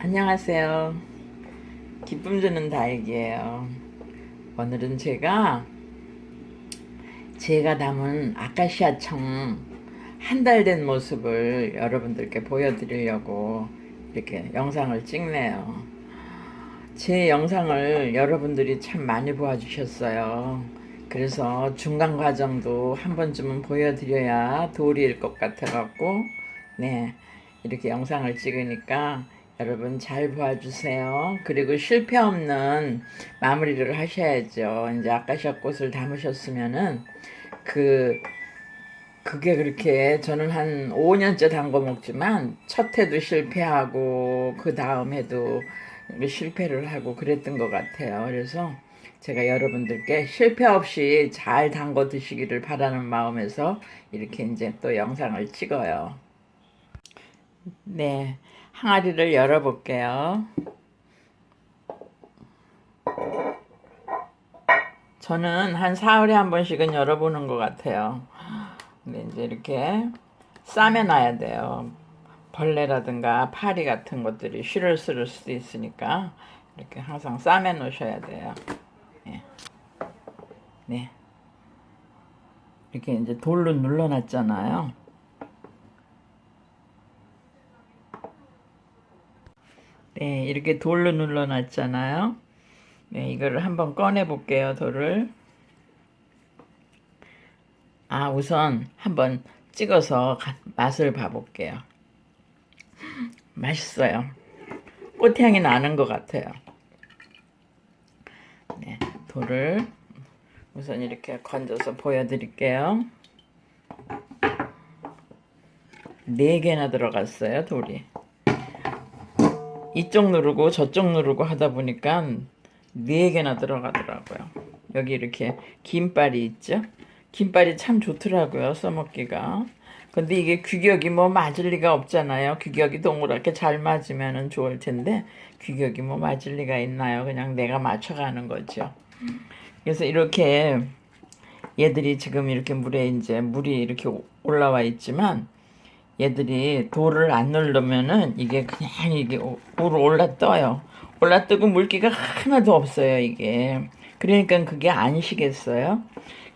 안녕하세요. 기쁨 주는 다육이에요. 오늘은 제가 제가 담은 아카시아 청 한 달 된 모습을 여러분들께 보여드리려고 이렇게 영상을 찍네요. 제 영상을 여러분들이 참 많이 보아주셨어요. 그래서 중간 과정도 한 번쯤은 보여드려야 도리일 것 같아갖고, 네, 이렇게 영상을 찍으니까 여러분 잘 봐주세요. 그리고 실패 없는 마무리를 하셔야죠. 이제 아카시아 꽃을 담으셨으면은 그 그게 그렇게 저는 한 5년째 담궈 먹지만 첫 해도 실패하고 그 다음 해도 실패를 하고 그랬던 것 같아요. 그래서 제가 여러분들께 실패 없이 잘 담궈 드시기를 바라는 마음에서 이렇게 이제 또 영상을 찍어요. 네, 항아리를 열어볼게요. 저는 한 사흘에 한 번씩은 열어보는 것 같아요. 근데 이제 이렇게 싸매놔야 돼요. 벌레라든가 파리 같은 것들이 쉬를 쓸 수도 있으니까 이렇게 항상 싸매 놓으셔야 돼요. 네. 네. 이렇게 이제 돌로 눌러놨잖아요. 네, 이렇게 돌로 눌러놨잖아요. 네, 이거를 한번 꺼내 볼게요, 돌을. 아, 우선 한번 찍어서 가- 맛을 봐볼게요. 맛있어요. 꽃향이 나는 것 같아요. 네, 돌을 우선 이렇게 건져서 보여드릴게요. 네 개나 들어갔어요, 돌이. 이쪽 누르고 저쪽 누르고 하다 보니까 네 개나 들어가더라고요. 여기 이렇게 긴발이 있죠? 긴발이 참 좋더라고요, 써먹기가. 근데 이게 규격이 뭐 맞을 리가 없잖아요. 규격이 동그랗게 잘 맞으면 좋을 텐데 규격이 뭐 맞을 리가 있나요? 그냥 내가 맞춰가는 거죠. 그래서 이렇게 얘들이 지금 이렇게 물에 이제 물이 이렇게 올라와 있지만 얘들이 돌을 안 누르면은 이게 그냥 이게 오- 오로 올라 떠요. 올라 뜨고 물기가 하나도 없어요, 이게. 그러니까 그게 안 시겠어요.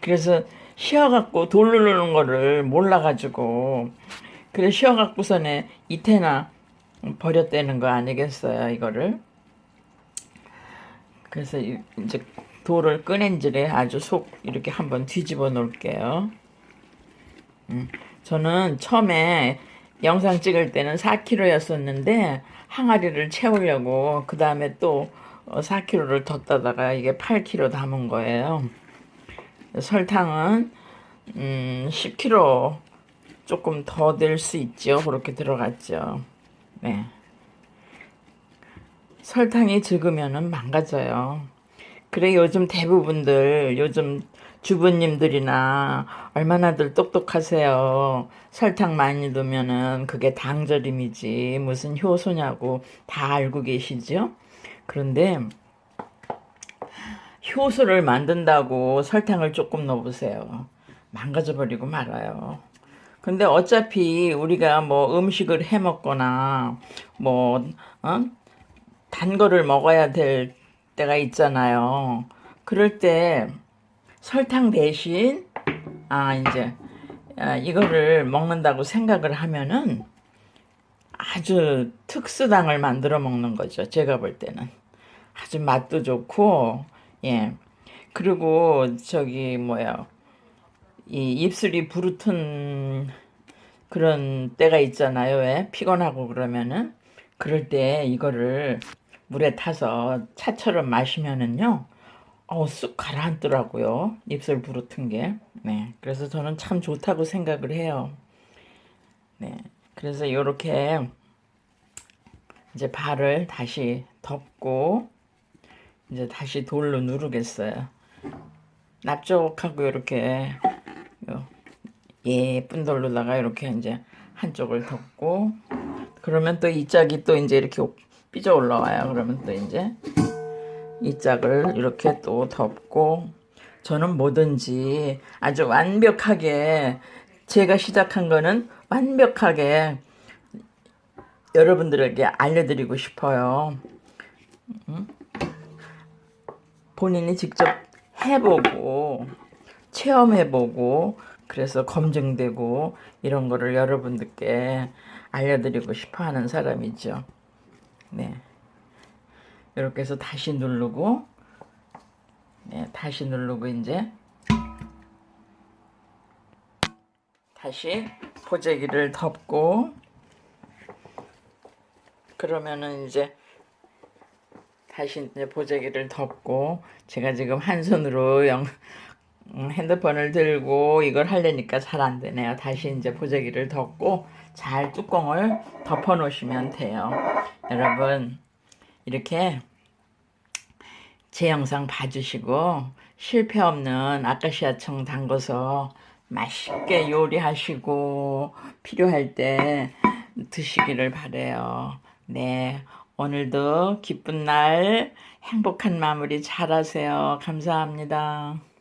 그래서 쉬어갖고 돌 누르는 거를 몰라가지고 그래 쉬어갖고서는 이태나 버렸다는 거 아니겠어요, 이거를. 그래서 이- 이제 돌을 꺼낸 지에 아주 속 이렇게 한번 뒤집어 놓을게요. 음, 저는 처음에 영상 찍을 때는 4kg였었는데 항아리를 채우려고 그 다음에 또 4kg를 더 따다가 이게 8kg 담은 거예요. 설탕은 음, 10kg 조금 더 될 수 있죠. 그렇게 들어갔죠. 네. 설탕이 적으면은 망가져요. 그래 요즘 대부분들 요즘 주부님들이나 얼마나들 똑똑하세요. 설탕 많이 넣으면은 그게 당절임이지 무슨 효소냐고 다 알고 계시죠? 그런데 효소를 만든다고 설탕을 조금 넣어보세요. 망가져 버리고 말아요. 근데 어차피 우리가 뭐 음식을 해 먹거나 뭐 어? 단 거를 먹어야 될 때가 있잖아요. 그럴 때 설탕 대신 아 이제 아, 이거를 먹는다고 생각을 하면은 아주 특수당을 만들어 먹는 거죠. 제가 볼 때는 아주 맛도 좋고 예 그리고 저기 뭐야 이 입술이 부르튼 그런 때가 있잖아요. 왜 피곤하고 그러면은 그럴 때 이거를 물에 타서 차처럼 마시면은요. 어, 쑥 가라앉더라고요. 입술 부르튼 게. 네. 그래서 저는 참 좋다고 생각을 해요. 네. 그래서 요렇게 이제 발을 다시 덮고 이제 다시 돌로 누르겠어요. 납작하고 이렇게 요 예쁜 돌로다가 이렇게 이제 한쪽을 덮고 그러면 또 이 짝이 또 이제 이렇게 삐져 올라와요. 그러면 또 이제 이 짝을 이렇게 또 덮고 저는 뭐든지 아주 완벽하게 제가 시작한 거는 완벽하게 여러분들에게 알려드리고 싶어요. 음? 본인이 직접 해보고 체험해보고 그래서 검증되고 이런 거를 여러분들께 알려드리고 싶어 하는 사람이죠. 네. 이렇게 해서 다시 누르고 네, 다시 누르고 이제 다시 보재기를 덮고 그러면은 이제 다시 이제 보재기를 덮고 제가 지금 한 손으로 영, 음, 핸드폰을 들고 이걸 하려니까 잘 안 되네요. 다시 이제 보재기를 덮고 잘 뚜껑을 덮어 놓으시면 돼요. 여러분 이렇게 제 영상 봐주시고 실패 없는 아카시아청 담궈서 맛있게 요리하시고 필요할 때 드시기를 바래요. 네, 오늘도 기쁜 날 행복한 마무리 잘 하세요. 감사합니다.